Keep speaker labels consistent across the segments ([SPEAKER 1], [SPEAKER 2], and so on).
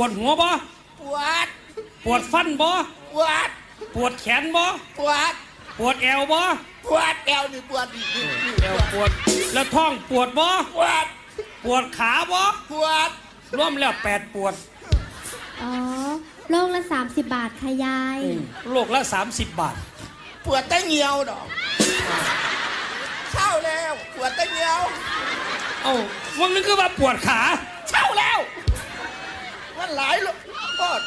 [SPEAKER 1] วดหัวบ่
[SPEAKER 2] ปวด
[SPEAKER 1] ปวดฟันบ่
[SPEAKER 2] ปวด
[SPEAKER 1] ปวดแขนบ่
[SPEAKER 2] ปวด
[SPEAKER 1] ปวดแอวบ่
[SPEAKER 2] ปวดแอวนี่ปวดนี่นี่นี่
[SPEAKER 1] แอวปวด แล้วท้องปวดบ่
[SPEAKER 2] ปวด
[SPEAKER 1] ปวดขาบ่
[SPEAKER 2] ปวด
[SPEAKER 1] รวมแล้วแปดปวด
[SPEAKER 3] อ๋อโลกละ 30 บาทค่ะยาย
[SPEAKER 1] โลกละ 30 บาท
[SPEAKER 2] ปวดแต่เหี่ยวดอกเช่าแล้ว ปวดแต่เหี่ยว
[SPEAKER 1] เอ้าวันนึงคือว่าปวดขา
[SPEAKER 2] เช่าแล้ว มันหลายลูกโคตร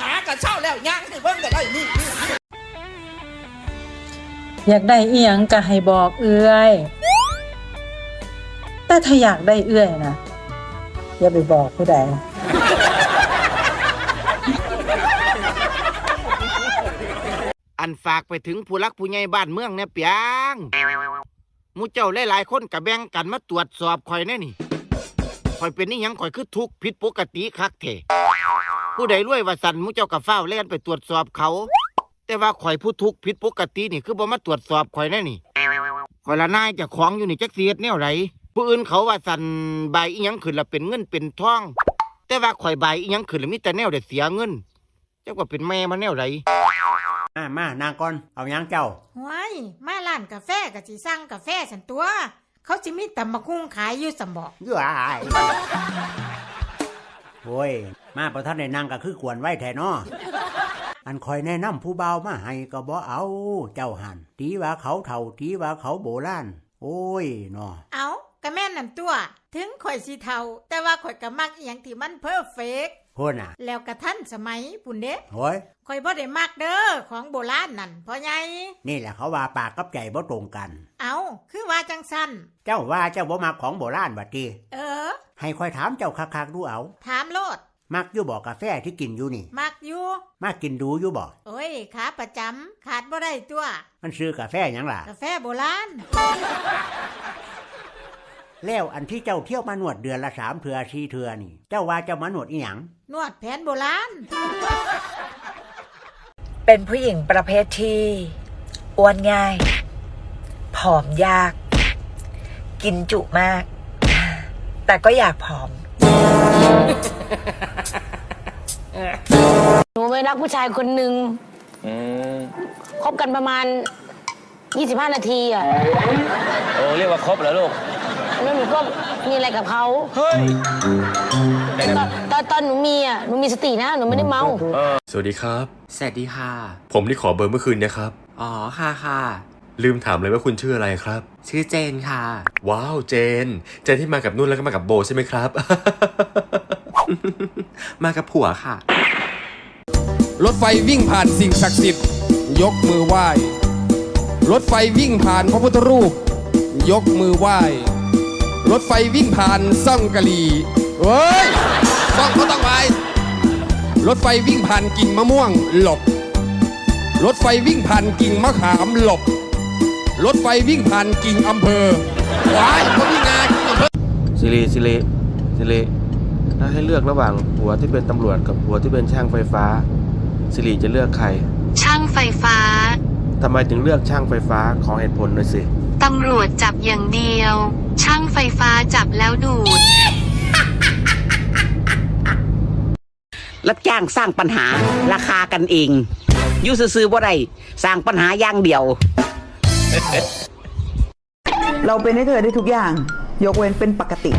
[SPEAKER 2] หากับเช่าแล้วย่างให้เบิ่งก็ได้นี่นี่
[SPEAKER 4] อยากได้อีหยังก็ให้บอกเอื้อยแต่ถ้าอยากได้เอื้อยนะอย่าไปบอกผู้ใด
[SPEAKER 5] อันฝากไปถึงผู้รักผู้ใหญ่บ้านเมืองเนี่ยเปียงหมูเจ้าหลายๆคนกับแบ่งกันมาตรวจสอบข่อยแน่นี่ ข่อยเป็นนี่ยังข่อยคือทุกข์ผิดปกติคักเถผู้ใดรวยว่าสันหมูเจ้ากับฟ้าวแล่นไปตรวจสอบเขา แต่ว่าข่อยผู้ทุกข์ผิดปกตินี่คือบ่มาตรวจสอบข่อยแน่นี่ข่อยละนายเจะของอยู่นี่จักเสียดแนวไรผู้อื่นเขาว่าสันใบายอีหยังขึ้นละเป็นเงินเป็นทอง แต่ว่าข่อยใบายอีหยังขึ้นละมีแต่แนวเด็ดเสียเงิน เจ้าก็เป็นแม่มาแนวไร
[SPEAKER 6] มามานางก่อนเอาหยังเจ้า
[SPEAKER 7] ห้วยมาร้านกาแฟกับสิสั่งกาแฟสันตัว เขาจิมีตำมะคุ้งขายอยู่สมบอก
[SPEAKER 6] เย้ยโอ้ย มาประทันในนางก็คือควรไว้แทนออันคอยแนะนำผู้เบาวมาให้ก็บ่เอา เจ้าหันตีว่าเขาเท่าตีว่าเขาโบราณโอ้ยนอ
[SPEAKER 7] เอากะแม่นนั่นตัว ถึงข่อยสิเทาแต่ว่าข่อยก็มักอหย่างที่มันเพอร์เฟก
[SPEAKER 6] โพ่นอะ
[SPEAKER 7] แล้วกระทันสมัยปุ่นเด้
[SPEAKER 6] โอ้ย
[SPEAKER 7] ข่อยบ่ได้มักเด้อของโบราณนั่นพ่อใหญ่
[SPEAKER 6] นี่แหละเขาว่าปากกับใจบ่ตรงกัน
[SPEAKER 7] เอาคือว่าจังสัน
[SPEAKER 6] เจ้าว่าเจ้าบ่มักของโบราณบัดที
[SPEAKER 7] เออ
[SPEAKER 6] ให้คอยถามเจ้าคักๆดูเอา
[SPEAKER 7] ถามโลด
[SPEAKER 6] มักอยู่บ่กาแฟที่กินอยู่นี่
[SPEAKER 7] มักอยู่
[SPEAKER 6] มากินดูอยู่บ่
[SPEAKER 7] โอ้ยขาประจำขาดบ่ได้ตัว
[SPEAKER 6] มันซื้อกาแฟหยังล่ะ
[SPEAKER 7] กาแฟโบราณ
[SPEAKER 6] แล้วอันที่เจ้าเที่ยวมานวดเดือนละสามเทือสี่เทือนี่ เจ้าว่าเจ้ามานวดอีหยัง
[SPEAKER 7] นวดแผนโบราณ
[SPEAKER 8] เป็นผู้หญิงประเภทที่อ้วนง่าย ผอมยาก กินจุมาก แต่ก็อยากผอม
[SPEAKER 9] หนูไปรักผู้ชายคนหนึ่งคบกันประมาณ 25 นาทีอะ
[SPEAKER 10] โอ้เรียกว่าครบแล้วลูก
[SPEAKER 9] แล้วหนูก็มีอะไรกับเขา
[SPEAKER 10] เฮ้ย
[SPEAKER 9] ตอนตอนตอนหนูมีอะหนูมีสตินะหนูไม่ได้เมา
[SPEAKER 10] สวัสดีครับ
[SPEAKER 11] สวัสดีค่ะ
[SPEAKER 10] ผมที่ขอเบอร์เมื่อคืนเนี่ยครับ
[SPEAKER 11] อ๋อค่ะค่ะ
[SPEAKER 10] ลืมถามเลยว่าคุณชื่ออะไรครับ
[SPEAKER 11] ชื่อเจนค่ะ
[SPEAKER 10] ว้าวเจน เจนที่มากับนุ่นแล้วก็มากับโบใช่ไหมครับ
[SPEAKER 11] มากับผัวค่ะ
[SPEAKER 12] รถไฟวิ่งผ่านสิ่งศักดิ์สิทธิ์ ยกมือไหว้ รถไฟวิ่งผ่านพระพุทธรูป ยกมือไหว้ รถไฟวิ่งผ่านซ่องกะหรี่เฮ้ยซ่องก็ต้องไปรถไฟวิ่งผ่านกิ่งมะม่วงหลบ รถไฟวิ่งผ่านกิ่งมะขามหลบ รถไฟวิ่งผ่านกิ่งอำเภอว้ายเขาวิ่งงากิ่งอำเภอ
[SPEAKER 10] สิริสิริสิริถ้าให้เลือกระหว่างผัวที่เป็นตำรวจกับผัวที่เป็นช่างไฟฟ้า สิริจะเลือกใคร
[SPEAKER 13] ช่างไฟฟ้า
[SPEAKER 10] ทำไมถึงเลือกช่างไฟฟ้าขอเหตุผลหน่อยสิ
[SPEAKER 13] ตำรวจจับอย่างเดียว ช่างไฟฟ้าจับแล้วดูด
[SPEAKER 14] รับจ้างสร้างปัญหาราคากันเองอยู่ซื่อๆบ่ได้สร้างปัญหาอย่างเดียว
[SPEAKER 15] เราเป็นให้เธอได้ทุกอย่าง ยกเว้นเป็นปกติ